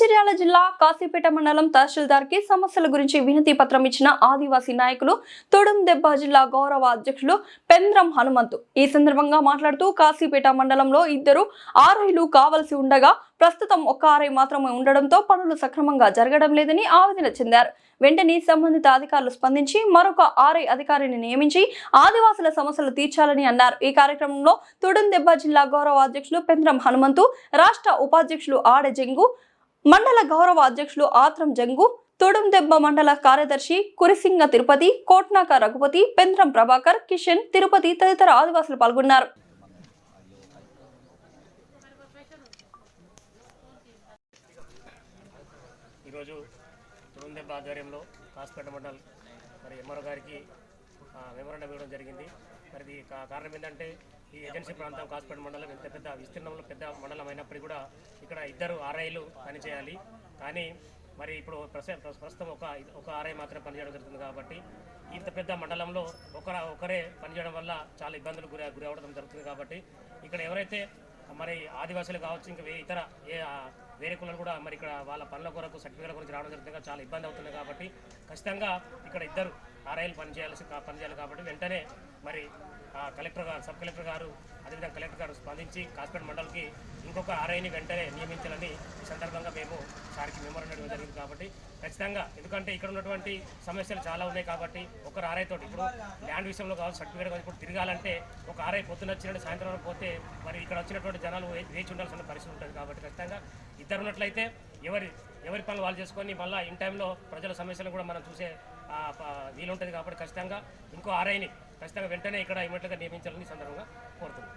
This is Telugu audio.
జిల్లా కాశీపేట మండలం తహసీల్దార్కి సమస్యల గురించి వినతి పత్రం ఇచ్చిన ఆదివాసీ నాయకులు తొడుం దెబ్బ జిల్లా గౌరవ అధ్యక్షులు పెంద్రం హనుమంతు. ఈ సందర్భంగా మాట్లాడుతూ కాశీపేట మండలంలో ఇద్దరు ఆర్ఐలు కావలసి ఉండగా ప్రస్తుతం ఒక్క ఆర్ఐ మాత్రమే ఉండడంతో పనులు సక్రమంగా జరగడం లేదని ఆవేదన చెందారు. వెంటనే సంబంధిత అధికారులు స్పందించి మరొక ఆర్ఐ అధికారిని నియమించి ఆదివాసుల సమస్యలు తీర్చాలని అన్నారు. ఈ కార్యక్రమంలో తొడుందెబ్బ జిల్లా గౌరవ అధ్యక్షులు పెంద్రం హనుమంతు రాష్ట్ర ఉపాధ్యక్షులు ఆడ జంగు మండల గౌరవ అధ్యక్షులు ఆత్రం జంగు తొడుందెబ్బ మండల కార్యదర్శి కురిసింగ తిరుపతి కోట్నాక రఘుపతి పెంద్రం ప్రభాకర్ కిషన్ తిరుపతి తదితర ఆదివాసులు పాల్గొన్నారు. ఈరోజు తొడుందెబ్బ ఆధ్వర్యంలో కాసుపేట మండల్ మరి ఎంఆర్ఓ గారికి ఆ, మెమోరాండం ఇవ్వడం జరిగింది. మరి కారణం ఏంటంటే ఈ ఏజెన్సీ ప్రాంతం కాస్పేట మండలం ఎంత పెద్ద విస్తీర్ణంలో పెద్ద మండలం అయినప్పటికీ కూడా ఇక్కడ ఇద్దరు ఆర్ఐలు పనిచేయాలి. కానీ మరి ఇప్పుడు ప్రస- ప్రస్తుతం ఒక ఒక ఆర్ఐ మాత్రమే పనిచేయడం జరుగుతుంది కాబట్టి ఇంత పెద్ద మండలంలో ఒకర ఒకరే పనిచేయడం వల్ల చాలా ఇబ్బందులు గురి గురి అవ్వడం జరుగుతుంది కాబట్టి ఇక్కడ ఎవరైతే మరి ఆదివాసులు కావచ్చు ఇంకా వే- ఇతర ఏ వేరే కులాలు కూడా మరి ఇక్కడ వాళ్ళ పనుల కొరకు సర్టిఫికేట్ల గురించి రావడం జరుగుతుంది చాలా ఇబ్బంది అవుతుంది కాబట్టి ఖచ్చితంగా ఇక్కడ ఇద్దరు ఆర్ఐలు పనిచేయాల్సి పనిచేయాలి కాబట్టి వెంటనే మరి ఆ కలెక్టర్ గారు సబ్ కలెక్టర్ గారు అదేవిధంగా కలెక్టర్ గారు స్పందించి కాస్పేట మండలికి ఇంకొక ఆర్ఐని వెంటనే నియమించాలని ఈ సందర్భంగా మేము సార్కి మెమోరం ఇవ్వడం జరిగింది కాబట్టి ఖచ్చితంగా ఎందుకంటే ఇక్కడ ఉన్నటువంటి సమస్యలు చాలా ఉన్నాయి కాబట్టి ఒక ఆర్ఐ తోటి ఇప్పుడు ల్యాండ్ విషయంలో కావచ్చు సర్టిఫికేట్ కావచ్చు ఇప్పుడు తిరగాలంటే ఒక ఆర్ఐ పొద్దున వచ్చినట్టు సాయంత్రం వరకు పోతే మరి ఇక్కడ వచ్చినటువంటి జనాలు వేచి ఉండాల్సిన పరిస్థితి ఉంటుంది కాబట్టి ఖచ్చితంగా ఇద్దరు ఉన్నట్లయితే ఎవరి ఎవరి పనులు వాళ్ళు చేసుకొని మళ్ళీ ఇన్ టైంలో ప్రజల సమస్యలు కూడా మనం చూసే వీలుంటుంది కాబట్టి ఖచ్చితంగా ఇంకో ఆర్ఐని ఖచ్చితంగా వెంటనే ఇక్కడ ఇమ్మట్లుగా నియమించాలని సందర్భంగా కోరుతున్నాను